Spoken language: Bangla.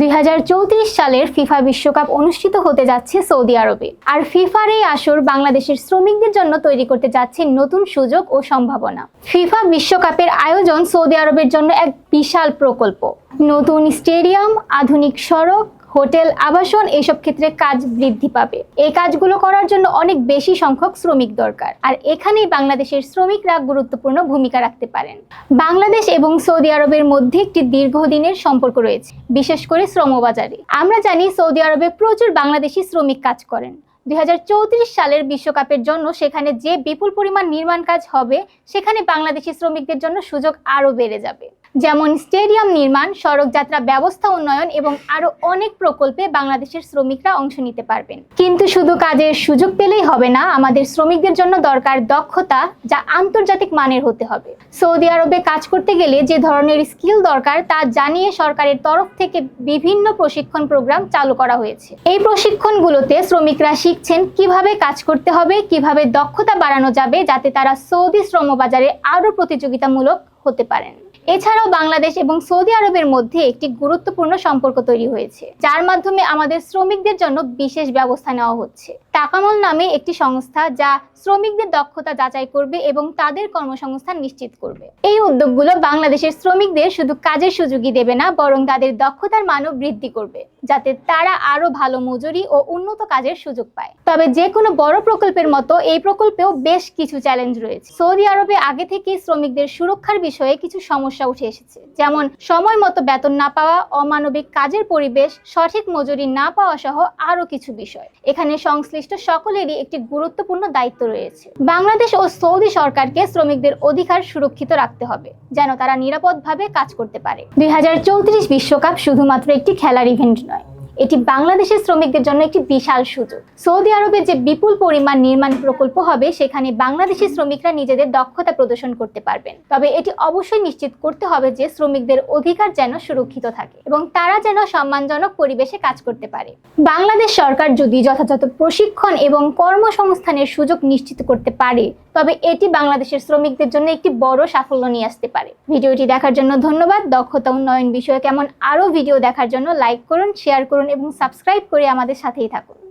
দু হাজার চৌত্রিশ সালের ফিফা বিশ্বকাপ অনুষ্ঠিত হতে যাচ্ছে সৌদি আরবে। আর ফিফার এই আসর বাংলাদেশের শ্রমিকদের জন্য তৈরি করতে যাচ্ছে নতুন সুযোগ ও সম্ভাবনা। ফিফা বিশ্বকাপের আয়োজন সৌদি আরবের জন্য এক বিশাল প্রকল্প। নতুন স্টেডিয়াম, আধুনিক সড়ক হোটেল, আবাসন এইসব ক্ষেত্রে কাজ বৃদ্ধি পাবে। এই কাজগুলো করার জন্য অনেক বেশি সংখ্যক শ্রমিক দরকার। আর এখানেই বাংলাদেশের শ্রমিকরা গুরুত্বপূর্ণ ভূমিকা রাখতে পারেন। বাংলাদেশ এবং সৌদি আরবের মধ্যে একটি দীর্ঘদিনের সম্পর্ক রয়েছে, বিশেষ করে শ্রমবাজারে। আমরা জানি সৌদি আরবে প্রচুর বাংলাদেশি শ্রমিক কাজ করেন। দুই হাজার চৌত্রিশ সালের বিশ্বকাপের জন্য সেখানে যে বিপুল পরিমাণ নির্মাণ কাজ হবে, সেখানে বাংলাদেশি শ্রমিকদের জন্য সুযোগ আরও বেড়ে যাবে। যেমন স্টেডিয়াম নির্মাণ, সড়ক যাত্রা ব্যবস্থা উন্নয়ন এবং আরও অনেক প্রকল্পে বাংলাদেশের শ্রমিকরা অংশ নিতে পারবেন। কিন্তু শুধু কাজের সুযোগ পেলেই হবে না, আমাদের শ্রমিকদের জন্য দরকার দক্ষতা যা আন্তর্জাতিক মানের হতে হবে। সৌদি আরবে কাজ করতে গেলে যে ধরনের স্কিল দরকার তা জানিয়ে সরকারের তরফ থেকে বিভিন্ন প্রশিক্ষণ প্রোগ্রাম চালু করা হয়েছে। এই প্রশিক্ষণগুলোতে শ্রমিকরা শিখছেন কীভাবে কাজ করতে হবে, কীভাবে দক্ষতা বাড়ানো যাবে যাতে তারা সৌদি শ্রমবাজারে আরও প্রতিযোগিতামূলক হতে পারেন। এছাড়াও বাংলাদেশ এবং সৌদি আরবের মধ্যে একটি গুরুত্বপূর্ণ সম্পর্ক তৈরি হয়েছে, যার মাধ্যমে আমাদের শ্রমিকদের জন্য বিশেষ ব্যবস্থা নেওয়া হচ্ছে। টাকামল নামে একটি সংস্থা যা শ্রমিকদের দক্ষতা যাচাই করবে এবং তাদের কর্মসংস্থান নিশ্চিত করবে। এই উদ্যোগগুলো বাংলাদেশের শ্রমিকদের শুধু কাজের সুযোগই দেবে না, বরং তাদের দক্ষতার মানও বৃদ্ধি করবে। যাতে তারা আরও ভালো মজুরি ও উন্নত কাজের সুযোগ পায়। তবে যে কোনো বড় প্রকল্পের মতো এই প্রকল্পেও বেশ কিছু চ্যালেঞ্জ রয়েছে। সৌদি আরবে আগে থেকেই শ্রমিকদের সুরক্ষার বিষয়ে কিছু সমস্যা উঠে এসেছে। যেমন, সময় মতো বেতন না পাওয়া, অমানবিক কাজের পরিবেশ, সঠিক মজুরি না পাওয়া সহ আরও কিছু বিষয়। এখানে সংশ্লিষ্ট সকলেরই একটি গুরুত্বপূর্ণ দায়িত্ব রয়েছে। বাংলাদেশ ও সৌদি সরকারকে শ্রমিকদের অধিকার সুরক্ষিত রাখতে হবে, যেন তারা নিরাপদভাবে কাজ করতে পারে। দুই বিশ্বকাপ শুধুমাত্র একটি খেলার ইভেন্ট নয়। এটি বাংলাদেশের শ্রমিকদের জন্য একটি বিশাল সুযোগ। সৌদি আরবে যে বিপুল পরিমাণ নির্মাণ প্রকল্প হবে, সেখানে বাংলাদেশি শ্রমিকরা নিজেদের দক্ষতা প্রদর্শন করতে পারবেন। তবে এটি অবশ্যই নিশ্চিত করতে হবে যে শ্রমিকদের অধিকার যেন সুরক্ষিত থাকে এবং তারা যেন সম্মানজনক পরিবেশে কাজ করতে পারে। বাংলাদেশ সরকার যদি যথাযথ প্রশিক্ষণ এবং কর্মসংস্থানের সুযোগ নিশ্চিত করতে পারে, তবে এটি বাংলাদেশের শ্রমিকদের জন্য একটি বড় সাফল্য নিয়ে আসতে পারে। ভিডিওটি দেখার জন্য ধন্যবাদ। দক্ষতা উন্নয়ন বিষয়ে কেমন আরও ভিডিও দেখার জন্য লাইক করুন, শেয়ার করুন এবং সাবস্ক্রাইব করে আমাদের সাথেই থাকুন।